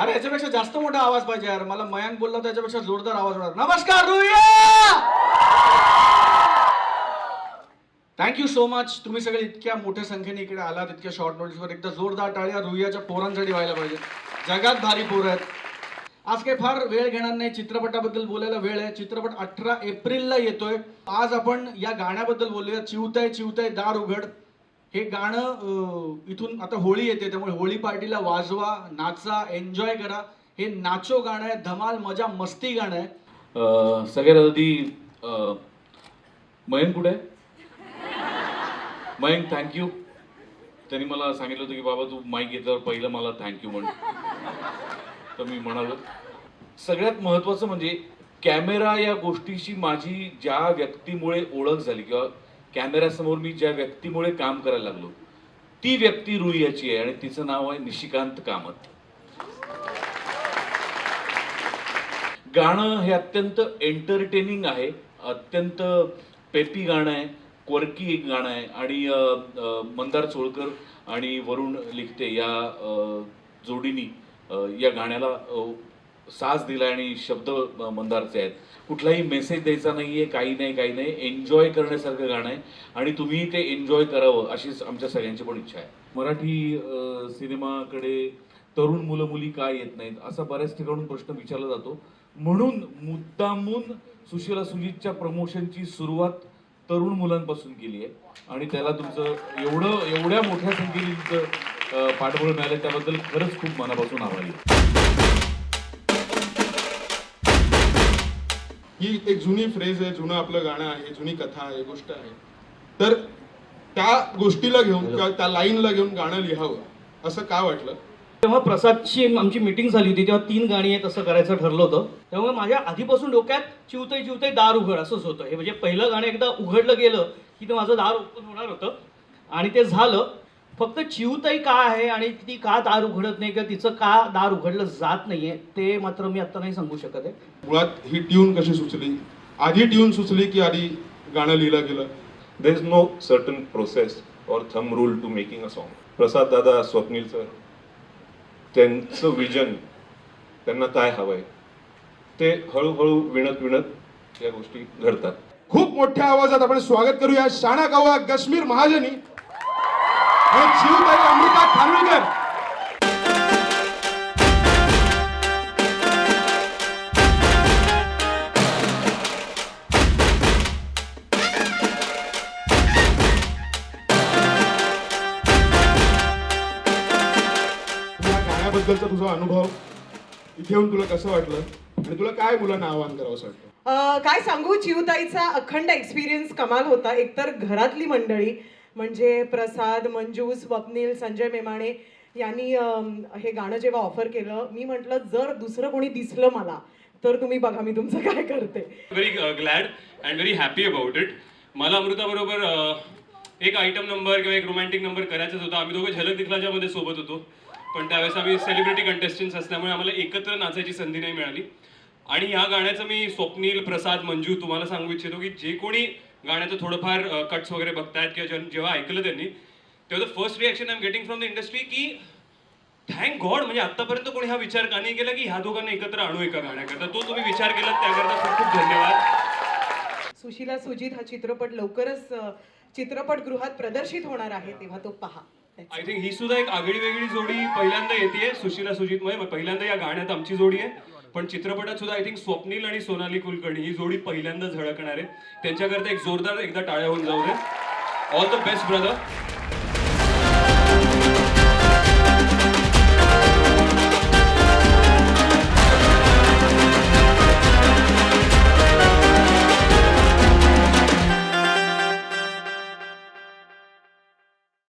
अरे याच्यापेक्षा जास्त मोठा आवाज पाहिजे यार. मला मयांक बोलला त्याच्यापेक्षा जोरदार आवाज होणार. नमस्कार रुया थँक्यू सो मच तुम्ही सगळे इतक्या मोठ्या संख्येने इकडे आलात इतक्या शॉर्ट नोटीसवर एकदा जोरदार टाळ्या रुईयाच्या पोरांसाठी व्हायला पाहिजे. जगात भारी पोर आहेत. आज काही फार वेळ घेणार नाही. चित्रपटाबद्दल बोलायला वेळ आहे. चित्रपट अठरा एप्रिलला येतोय. आज आपण या गाण्याबद्दल बोलूया. चिवताय चिवताय दार उघड. हे गाणं इथून आता होळी येते त्यामुळे होळी पार्टीला वाजवा नाचा एन्जॉय करा. हे नाचो गाणं आहे धमाल मजा मस्ती गाणं आहे. सगळ्यात आधी मयंक कुठे? मयंक थँक्यू त्यांनी मला सांगितलं होतं की बाबा तू माईक घेतल्यावर पहिलं मला थँक्यू म्हण. तर मी म्हणालो सगळ्यात महत्वाचं म्हणजे कॅमेरा या गोष्टीशी माझी ज्या व्यक्तीमुळे ओळख झाली किंवा कॅमेऱ्यासमोर मी ज्या व्यक्तीमुळे काम करायला लागलो ती व्यक्ती रुईयाची आहे आणि तिचं नाव आहे निशिकांत कामत. गाणं हे अत्यंत एंटरटेनिंग आहे अत्यंत पेपी गाणं आहे क्वर्की एक गाणं आहे आणि मंदार चोळकर आणि वरुण लिखते या जोडीनी या गाण्याला साज साथ दिला आणि शब्द मंदारचे आहेत. कुठलाही मेसेज द्यायचा नाही आहे काही नाही काही नाही. एन्जॉय करण्यासारखं गाणं आहे. आणि तुम्ही ते एन्जॉय करावं अशीच आमच्या सगळ्यांची पण इच्छा आहे. मराठी सिनेमाकडे तरुण मुलं मुली काय येत नाहीत असा बऱ्याच ठिकाणून प्रश्न विचारला जातो. म्हणून मुद्दामून सुशीला सुजितच्या प्रमोशनची सुरुवात तरुण मुलांपासून केली आहे. आणि त्याला तुमचं एवढं एवढ्या मोठ्या संख्येने तुमचं पाठबळ मिळालं त्याबद्दल खरंच खूप मनापासून आभारी ही एक जुनी फ्रेज आहे जुनं आपलं गाणं आहे जुनी कथा आहे गोष्ट आहे. तर त्या गोष्टीला घेऊन त्या लाईनला घेऊन गाणं लिहावं असं का वाटलं? तेव्हा प्रसादची आमची मीटिंग झाली होती तेव्हा तीन गाणी आहेत असं करायचं ठरलं होतं. त्यामुळे माझ्या आधीपासून डोक्यात चिवतय चिवतय दार उघड असंच होतं. हे म्हणजे पहिलं गाणं एकदा उघडलं गेलं की ते माझं दार ओपन होणार होतं. आणि ते झालं फक्त चिवताई का आहे आणि ती का दार उघडत नाही किंवा तिचं का दार उघडलं जात नाहीये ते मात्र मी आता नाही सांगू शकत आहे. मुळात ही ट्यून कशी सुचली? आधी ट्यून सुचली की आधी गाणं लिहिलं गेलं? There is no certain process or thumb rule to making a song. प्रसाद दादा स्वप्नील सर त्यांचं विजन त्यांना काय हवंय ते हळूहळू विणत विणत या गोष्टी घडतात. खूप मोठ्या आवाजात आपण स्वागत करूया शाणा गावा कश्मीर महाजनी. आणि शिवताई अमृता खानविलकर. गाण्याबद्दलचा तुझा अनुभव इथे येऊन तुला कसं वाटलं? आणि तुला काय मुलांना आवाहन करावं असं वाटतं? अ, काय सांगू? जीवताईचा अखंड एक्सपिरियन्स कमाल होता. एकतर घरातली मंडळी म्हणजे प्रसाद मंजू स्वप्नील संजय मेमाणे यांनी हे गाणं जेव्हा ऑफर केलं मी म्हटलं जर दुसरं कोणी दिसलं मला तर तुम्ही बघा मी तुमचं काय करते. Very glad and very happy about it मला अमृताबरोबर एक आयटम नंबर किंवा एक रोमॅन्टिक नंबर करायचाच होता. आम्ही दोघं झलक दिखलाच्या मध्ये सोबत होतो. पण त्यावेळेस आम्ही सेलिब्रिटी कंटेस्टन्स असल्यामुळे आम्हाला एकत्र नाचायची संधी नाही मिळाली. आणि ह्या गाण्याचं मी स्वप्नील प्रसाद मंजू तुम्हाला सांगू इच्छितो की जे कोणी गाण्याचं थोडंफार कट्स वगैरे बघतायत किंवा जेव्हा- ऐकलं त्यांनी तेव्हा the first reaction I am getting from the industry की थँक गॉड म्हणजे आतापर्यंत कोणी हा विचार का नाही केला की ह्या दोघांना एकत्र आणू एका गाण्याकरता? तो तुम्ही विचार केला त्याकरता खूप खूप धन्यवाद. सुशीला सुजित हा चित्रपट लवकरच चित्रपटगृहात प्रदर्शित होणार आहे तेव्हा तो पहा. आय थिंक ही सुद्धा एक आगळी वेगळी जोडी पहिल्यांदा येते सुशीला सुजित मध्ये पहिल्यांदा या गाण्यात आमची जोडी आहे. पण चित्रपटात सुद्धा आय थिंक स्वप्नील आणि सोनाली कुलकर्णी ही जोडी पहिल्यांदा झळकणार आहे त्यांच्याकरता एक जोरदार एकदा टाळ्या होऊन जाऊ दे. All the best brother